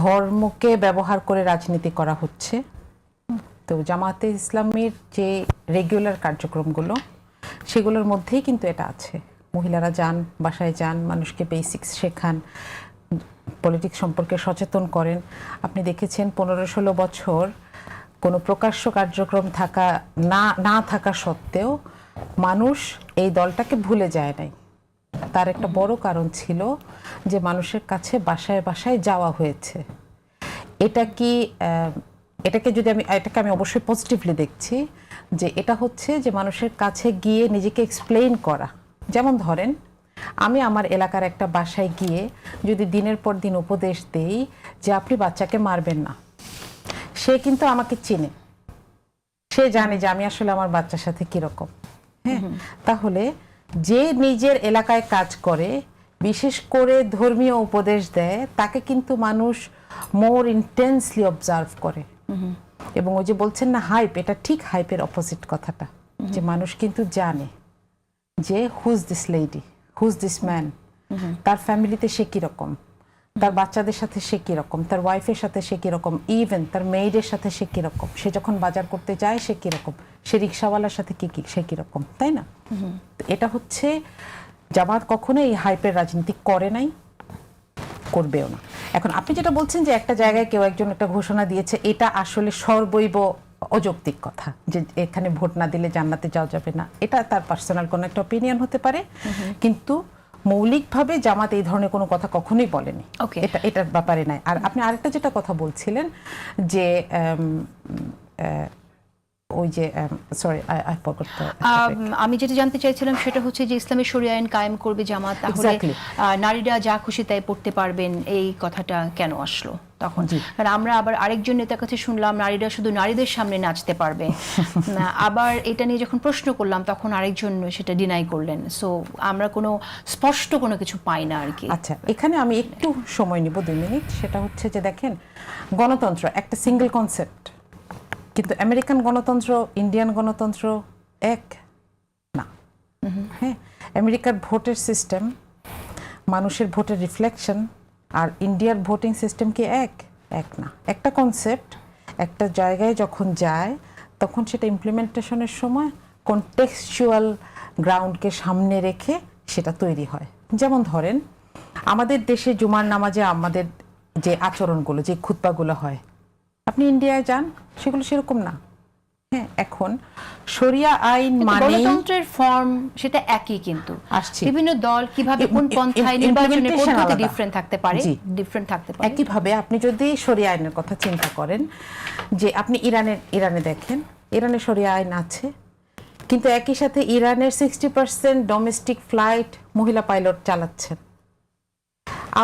ধর্মকে ব্যবহার করে রাজনীতি করা হচ্ছে। তো জামাতে ইসলামের যে রেগুলার কার্যক্রমগুলো, সেগুলোর মধ্যেই কিন্তু এটা আছে। মহিলারা যান, বাসায় যান, মানুষকে বেসিক্স শেখান পলিটিক্স সম্পর্কে সচেতন করেন। আপনি দেখেছেন পনেরো ষোলো বছর কোনো প্রকাশ্য কার্যক্রম থাকা, না না থাকা সত্ত্বেও মানুষ এই দলটাকে ভুলে যায় নাই। তার একটা বড় কারণ ছিল যে মানুষের কাছে বাসায় বাসায় যাওয়া হয়েছে। এটা কি এটাকে যদি আমি এটাকে আমি অবশ্যই পজিটিভলি দেখছি যে এটা হচ্ছে যে মানুষের কাছে গিয়ে নিজেকে এক্সপ্লেইন করা। যেমন ধরেন আমি আমার এলাকার একটা বাসায় গিয়ে যদি দিনের পর দিন উপদেশ দেই যে আপনি বাচ্চাকে মারবেন না সে কিন্তু আমাকে চিনে। সে জানে যে আমি আসলে আমার বাচ্চার সাথে কীরকম। হ্যাঁ? তাহলে যে নিজের এলাকায় কাজ করে বিশেষ করে ধর্মীয় উপদেশ দেয়, তাকে কিন্তু মানুষ মোর ইন্টেন্সলি অবজার্ভ করে। এবং ওই যে বলছেন না হাইপ এটা ঠিক হাইপের অপোজিট কথাটা। যে মানুষ কিন্তু জানে যে whose this lady whose this man তার ফ্যামিলিতে সে কীরকম? তার বাচ্চাদের সাথে সে কীরকম? তার ওয়াইফের সাথে সে কীরকম? ইভেন তার মেয়েদের সাথে সে কীরকম? সে যখন বাজার করতে যায়, সে কীরকম? সে রিক্সাওয়ালার সাথে কী কী সে কীরকম? তাই না? এটা হচ্ছে জামাত কখনো এই হাইপের রাজনীতি করে নাই? করবেও না। এখন আপনি যেটা বলছেন যে একটা জায়গায় কেউ একজন একটা ঘোষণা দিয়েছে এটা আসলে সর্বৈব অযৌক্তিক কথা যে এখানে ভোট না দিলে জান্নাতে যাওয়া যাবে না। এটা তার পার্সোনাল কোনো একটা অপিনিয়ন হতে পারে। কিন্তু মৌলিকভাবে জামাত এই ধরনের কোনো কথা কখনোই বলেনি। Okay. এটা এটার ব্যাপারে নাই। আর আপনি আরেকটা যেটা কথা বলছিলেন যে ওই যে সরি আই ফরগট আম, আমি যেটা জানতে চাইছিলাম সেটা হচ্ছে যে ইসলামী শরিয়া আইন কায়েম করবে জামাত তাহলে নারীরা যা খুশি তাই পড়তে পারবেন এই কথাটা কেন আসলো তখন? কারণ আমরা আবার আরেকজন নেতার কাছে শুনলাম নারীরা শুধু নারীদের সামনে নাচতে পারবে। আবার এটা নিয়ে যখন প্রশ্ন করলাম তখন আরেকজন সেটা ডিনাই করলেন। সো আমরা কোনো স্পষ্ট কোনো কিছু পাই না আর কি। আচ্ছা এখানে আমি একটু সময় নিব দুই মিনিট। সেটা হচ্ছে যে দেখেন গণতন্ত্র একটা সিঙ্গেল কনসেপ্ট কিন্তু আমেরিকান গণতন্ত্র, ইন্ডিয়ান গণতন্ত্র এক না। হ্যাঁ আমেরিকার ভোটের সিস্টেম মানুষের ভোটের রিফ্লেকশন আর ইন্ডিয়ার ভোটিং সিস্টেম কি এক? এক না। একটা কনসেপ্ট একটা জায়গায় যখন যায়, তখন সেটা ইমপ্লিমেন্টেশনের সময় কন্টেক্সচুয়াল গ্রাউন্ডকে সামনে রেখে সেটা তৈরি হয়। যেমন ধরেন, আমাদের দেশে জুমার নামাজে আমাদের যে আচরণগুলো, যে খুতবাগুলো হয় আপনি ইন্ডিয়ায় যান সেগুলো সেরকম না। হ্যাঁ এখন শরিয়া আইন মানে গণতন্ত্রের ফর্ম সেটা একই কিন্তু। আসছি। বিভিন্ন দল কীভাবে কোন পন্থায় নির্বাচনের পদ্ধতি ডিফারেন্ট থাকতে পারে ডিফারেন্ট থাকতে পারে। একইভাবে আপনি যদি শরিয়া আইনের কথা চিন্তা করেন যে আপনি ইরানের ইরানে দেখেন ইরানে শরিয়া আইন আছে কিন্তু একই সাথে ইরানের সিক্সটি পার্সেন্ট ডোমেস্টিক ফ্লাইট মহিলা পাইলট চালাচ্ছেন।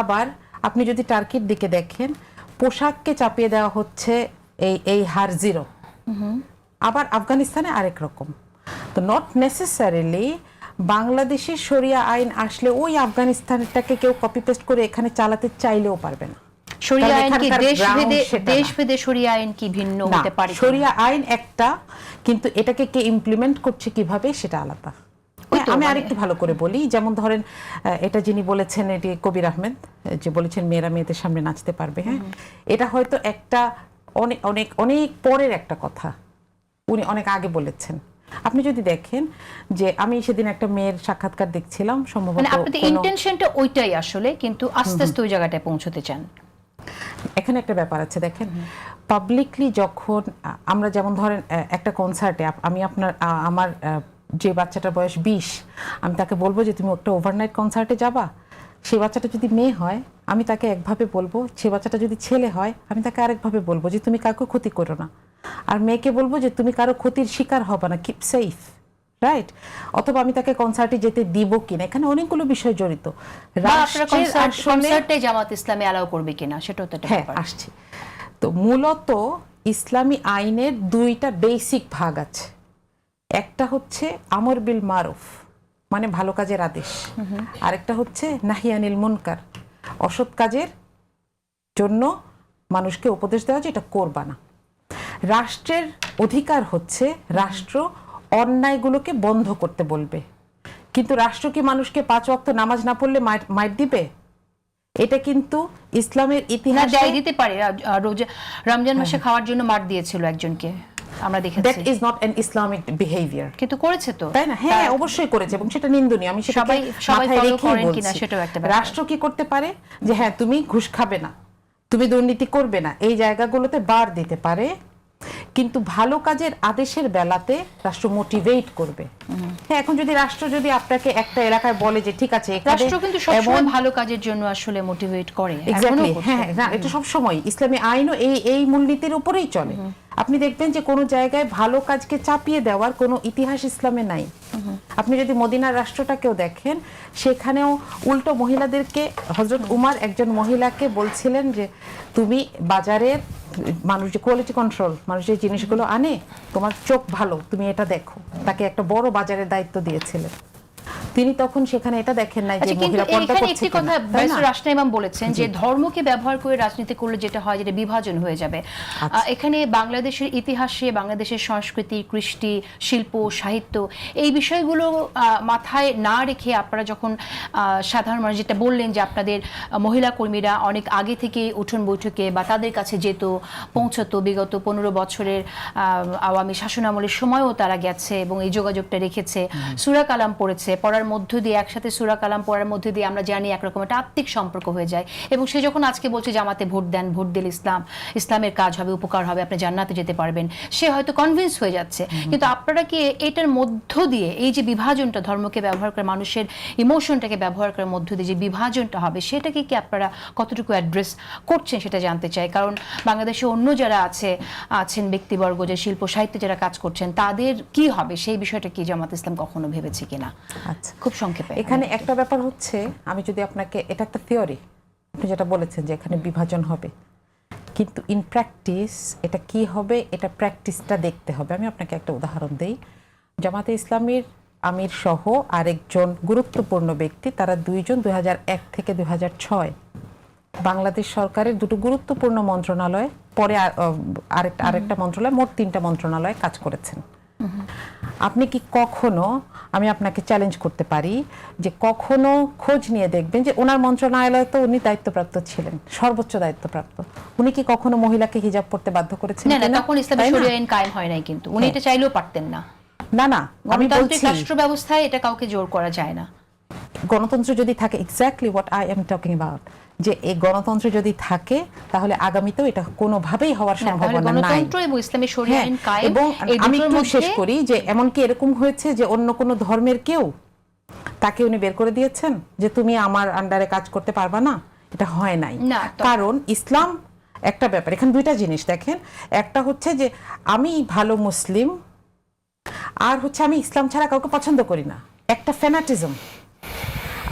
আবার আপনি যদি টার্কির দিকে দেখেন পোশাককে চাপিয়ে দেওয়া হচ্ছে এই এই হার জিরো আবার আফগানিস্তানে আরেক রকম তো নট নেসেসারিলি বাংলাদেশের সরিয়া আইন আসলে ওই আফগানিস্তানটাকে কেউ কপি পেস্ট করে এখানে চালাতে চাইলেও পারবে না শরিয়া কারণ আইন কি দেশ ground ভেদে সেটা না। দেশ ভেদে শরিয়া আইন কি ভিন্ন হতে পারে কিনা? শরিয়া আইন একটা কিন্তু এটাকে কে ইমপ্লিমেন্ট করছে কীভাবে সেটা আলাদা আমি আরেকটু ভালো করে বলি যেমন ধরেন এটা যিনি বলেছেন এটি কবির আহমেদ আহ, যে বলেছেন মেয়েরা মেয়েদের সামনে নাচতে পারবে হ্যাঁ? এটা হয়তো একটা অনেক অনেক অনেক পরের একটা কথা। উনি অনেক আগে বলেছেন। আপনি যদি দেখেন যে আমি সেদিন একটা মেয়ের সাক্ষাৎকার দেখছিলাম সম্ভবত মানে আপনাদের ইন্টেনশনটা ওইটাই আসলে কিন্তু আস্তে আস্তে ওই জায়গাটায় পৌঁছতে চান। এখানে একটা ব্যাপার আছে দেখেন পাবলিকলি যখন আমরা যেমন ধরেন একটা কনসার্টে আমি আপনার আমার যে বাচ্চাটার বয়স বিশ আমি তাকে বলব যে তুমি একটা ওভারনাইট কনসার্টে যাবা। সেই বাচ্চাটা যদি মেয়ে হয় আমি তাকে একভাবে বলব সে বাচ্চাটা যদি ছেলে হয় আমি তাকে আরেকভাবে বলব যে তুমি কাউকে ক্ষতি করো না। আর মেয়েকে বলব যে তুমি কারও ক্ষতির শিকার হবে না কিপ সেফ রাইট অথবা আমি তাকে কনসার্টে যেতে দিব কিনা এখানে অনেকগুলো বিষয় জড়িত। কনসার্টে জামাত ইসলামে অ্যালাউ করবে কিনা সেটাও তো হ্যাঁ আসছি। তো মূলত ইসলামী আইনের দুইটা বেসিক ভাগ আছে। একটা হচ্ছে আমর বিল মারুফ মানে ভালো কাজের আদেশ। আরেকটা হচ্ছে নাহিয়ানিল মুনকার অসৎ কাজের জন্য মানুষকে উপদেশ দেওয়া যে এটা করবা না। রাষ্ট্রের অধিকার হচ্ছে রাষ্ট্র অন্যায়গুলোকে বন্ধ করতে বলবে। কিন্তু রাষ্ট্র কি মানুষকে পাঁচ ওয়াক্ত নামাজ না পড়লে মাইট- দিবে? এটা কিন্তু ইসলামের ইতিহাস দিতে পারে। রোজা রমজান মাসে খাওয়ার জন্য মার দিয়েছিল একজনকে। আমরা that is not an Islamic behaviour কিন্তু করেছে তো। তাই না? হ্যাঁ অবশ্যই করেছে এবং সেটা নিন্দনীয়। আমি সবাই- সবাই মাথায় করেন বলছি। কিনা সেটাও একটা রাষ্ট্র কি করতে পারে? যে হ্যাঁ তুমি ঘুষ খাবে না তুমি দুর্নীতি করবে না এই জায়গাগুলোতে বার দিতে পারে কিন্তু ভালো কাজের আদেশের বেলাতে রাষ্ট্র মোটিভেট করবে। হ্যাঁ এখন যদি রাষ্ট্র যদি আপনাকে একটা এলাকায় বলে যে ঠিক আছে রাষ্ট্র কিন্তু সবসময় ভালো কাজের জন্য আসলে মোটিভেট করে হ্যাঁ না এটা সব সময় ইসলামী আইনও এই এই মূলনীতির উপরেই চলে। আপনি দেখবেন যে কোনো জায়গায় ভালো কাজকে চাপিয়ে দেওয়ার কোনো ইতিহাস ইসলামে নাই। আপনি যদি মদিনার রাষ্ট্রটাকেও দেখেন, সেখানেও উল্টো মহিলাদেরকে হজরত উমার একজন মহিলাকে বলছিলেন যে, তুমি বাজারের মানুষ যে কোয়ালিটি কন্ট্রোল মানুষ যে জিনিসগুলো আনে, তোমার চোখ ভালো, তুমি এটা দেখো। তাকে একটা বড় বাজারের দায়িত্ব দিয়েছিলেন। তিনি তখন সেখানে এটা দেখেন নাই যে আচ্ছা মহিলা পর্দা এখানে করছে একটি কথা? ব্যারিস্টার রাশনা ইমাম বলেছেন যে ধর্মকে ব্যবহার করে রাজনীতি করলে যেটা হয় যেটা বিভাজন হয়ে যাবে আচ্ছা। এখানে বাংলাদেশের ইতিহাসে বাংলাদেশের সংস্কৃতি কৃষ্টি শিল্প সাহিত্য এই বিষয়গুলো মাথায় না রেখে আপনারা যখন আহ, সাধারণ মানুষ যেটা বললেন যে আপনাদের মহিলা কর্মীরা অনেক আগে থেকে উঠোন বৈঠকে বা তাদের কাছে যেত পৌঁছতো বিগত পনেরো বছরের আহ, আওয়ামী শাসনামলের সময়ও তারা গেছে এবং এই যোগাযোগটা রেখেছে সুরা কালাম পড়েছে পড়ার মধ্য দিয়ে একসাথে সুরা কালাম পড়ার মধ্য দিয়ে আমরা জানি একরকম একটা আত্মিক সম্পর্ক হয়ে যায়। এবং সে যখন আজকে বলছে জামাতে ভোট দেন ভোট দিলে ইসলাম ইসলামের কাজ হবে উপকার হবে আপনি জান্নাতে যেতে পারবেন সে হয়তো কনভিন্স হয়ে যাচ্ছে। কিন্তু আপনারা কি এটার মধ্য দিয়ে এই যে বিভাজনটা ধর্মকে ব্যবহার করে মানুষের ইমোশনটাকে ব্যবহার করার মধ্য দিয়ে যে বিভাজনটা হবে সেটাকে কি আপনারা কতটুকু অ্যাড্রেস করছেন সেটা জানতে চাই? কারণ বাংলাদেশে অন্য যারা আছে আছেন ব্যক্তিবর্গ যে শিল্প সাহিত্যে যারা কাজ করছেন তাদের কি হবে? সেই বিষয়টা কি জামাত ইসলাম কখনো ভেবেছে কিনা? আচ্ছা। খুব সংক্ষেপে। এখানে একটা ব্যাপার হচ্ছে, আমি যদি আপনাকে, এটা একটা থিওরি আপনি যেটা বলেছেন যে এখানে বিভাজন হবে। কিন্তু ইন প্র্যাকটিস এটা কি হবে, এটা প্র্যাকটিসটা দেখতে হবে। আমি আপনাকে একটা উদাহরণ দেই। জামাতে ইসলামীর আমির সহ আরেকজন গুরুত্বপূর্ণ ব্যক্তি, তারা দুইজন দু হাজার এক থেকে দু হাজার ছয়। বাংলাদেশ সরকারের দুটো গুরুত্বপূর্ণ মন্ত্রণালয়, পরে আরেকটা আরেকটা মন্ত্রণালয়, মোট তিনটা মন্ত্রণালয়ে কাজ করেছেন। আপনি কি কখনো আমি আপনাকে চ্যালেঞ্জ করতে পারি যে কখনো খোঁজ নিয়ে দেখবেন যে ওনার মন্ত্রণালয়ে তো উনি দায়িত্বপ্রাপ্ত ছিলেন সর্বোচ্চ দায়িত্বপ্রাপ্ত। উনি কি কখনো মহিলাকে হিজাব পড়তে বাধ্য করেছেন না না তখন ইসলামী শরিয়া আইন কায়েম হয় নাই কিন্তু। উনি এটা চাইলেও পারতেন না। না না আমি বলছি রাষ্ট্র ব্যবস্থায় এটা কাউকে জোর করা যায় না। গণতন্ত্র যদি থাকে exactly what I am talking about যে এই গণতন্ত্র যদি থাকে তাহলে আগামীতেও এটা কোনোভাবেই হওয়ার সম্ভাবনা নাই। এবং ইসলামী শরিয়া হ্যাঁ, আইন কায়েম এবং আমি একটু শেষ করি যে এমনকি এরকম হয়েছে যে অন্য কোনো ধর্মের কেউ তাকে উনি বের করে দিয়েছেন? যে তুমি আমার আন্ডারে কাজ করতে পারবা না? এটা হয় নাই। কারণ ইসলাম একটা ব্যাপার। এখানে দুইটা জিনিস দেখেন। একটা হচ্ছে যে আমি ভালো মুসলিম আর হচ্ছে আমি ইসলাম ছাড়া কাউকে পছন্দ করি না। একটা ফ্যানাটিজম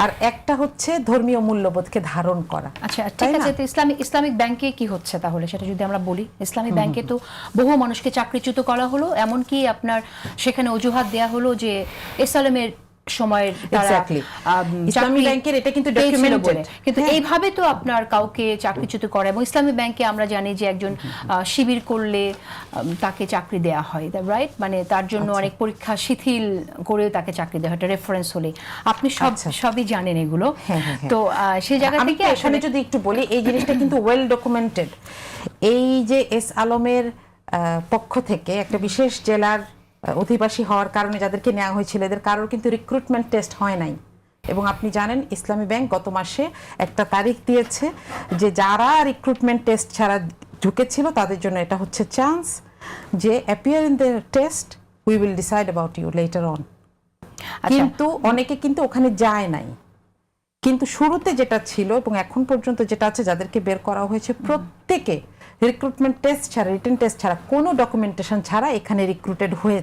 আর একটা হচ্ছে ধর্মীয় মূল্যবোধকে ধারণ করা আচ্ছা ঠিক? আছে তো ইসলামিক ইসলামিক ব্যাংকে কি হচ্ছে তাহলে সেটা যদি আমরা বলি ইসলামিক ব্যাংকে তো বহু মানুষকে চাকরিচ্যুত করা হলো এমনকি আপনার সেখানে অজুহাত দেয়া হলো যে এসলামের সময়ের তারা ইসলামী ব্যাংকের এটা কিন্তু কিন্তু হ্যাঁ। এইভাবে তো আপনার কাউকে চাকরিচ্যুত করে এবং ইসলামী ব্যাংকে আমরা জানি যে একজন শিবির করলে তাকে চাকরি দেয়া হয় রাইট মানে তার জন্য আচ্ছা। অনেক পরীক্ষা শিথিল করেও তাকে চাকরি দেওয়া হয় রেফারেন্স হলে আপনি সব আচ্ছা। সবই জানেন এগুলো হ্যাঁ, হ্যাঁ। তো সেই জায়গা থেকে আসলে যদি একটু বলি এই জিনিসটা কিন্তু ওয়েল ডকুমেন্টেড এই যে এস আলমের পক্ষ থেকে একটা বিশেষ জেলার অধিবাসী হওয়ার কারণে যাদেরকে নেওয়া হয়েছিল এদের কারোর কিন্তু রিক্রুটমেন্ট টেস্ট হয় নাই। এবং আপনি জানেন ইসলামী ব্যাংক গত মাসে একটা তারিখ দিয়েছে যে যারা রিক্রুটমেন্ট টেস্ট ছাড়া ঢুকেছিল তাদের জন্য এটা হচ্ছে চান্স যে appear in the test we will decide about you later on কিন্তু অনেকে কিন্তু ওখানে যায় নাই। কিন্তু শুরুতে যেটা ছিল এবং এখন পর্যন্ত যেটা আছে যাদেরকে বের করা হয়েছে প্রত্যেকে রিক্রুটমেন্ট টেস্ট ছাড়া রিটেন টেস্ট ছাড়া কোনো ডকুমেন্টেশন ছাড়া এখানে রিক্রুটেড হয়ে